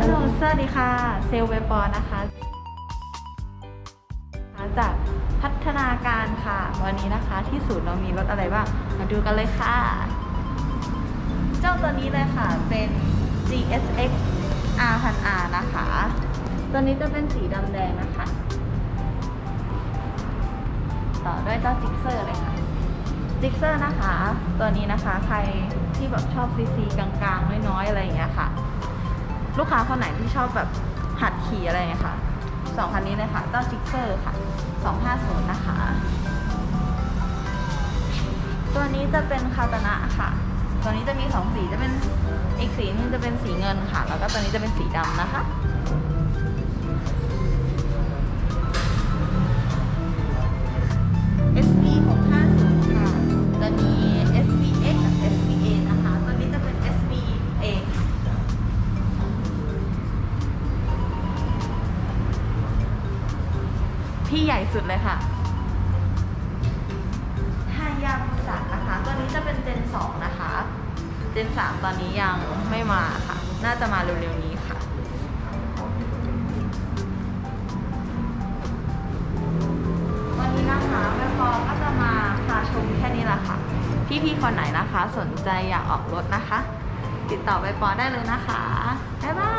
ฮัลโหลสวัสดีค่ะ เซลเวบปอนะคะ จากพัฒนาการค่ะ วันนี้นะคะที่ศูนย์เรามีรถอะไรบ้าง มาดูกันเลยค่ะ เจ้าตัวนี้เลยค่ะ เป็น GSX R 1 0 0 R นะคะ ตัวนี้จะเป็นสีดำแดงนะคะ ต่อด้วยเจ้าจิกเซอร์เลยค่ะจิกเซอร์นะคะ ตัวนี้นะคะ ใครที่แบบชอบซีซีกลางๆ น้อยๆ อะไรอย่างเงี้ยค่ะ ลูกค้าคนไหนที่ชอบแบบหัดขี่อะไรอย่างเงี้ยค่ะสองคันนี้เลยค่ะเจ้าจิกเซอร์ค่ะ 250 นะคะ ตัวนี้จะเป็นคาตานะค่ะ ตัวนี้จะมีสองสีจะเป็นอีกสีหนึงจะเป็นสีเงินค่ะ แล้วก็ตัวนี้จะเป็นสีดำนะคะ ที่ใหญ่สุดเลยค่ะฮายาบุสะนะคะ ตัวนี้จะเป็นเจน 2 นะคะ เจน 3 ตอนนี้ยังไม่มาค่ะ น่าจะมาเร็วๆนี้ค่ะ วันนี้นะคะแม่พอก็จะมาพาชมแค่นี้ละค่ะ พี่ๆคนไหนนะคะ สนใจอยากออกรถนะคะ ติดต่อไปปอได้เลยนะคะ บ๊ายบาย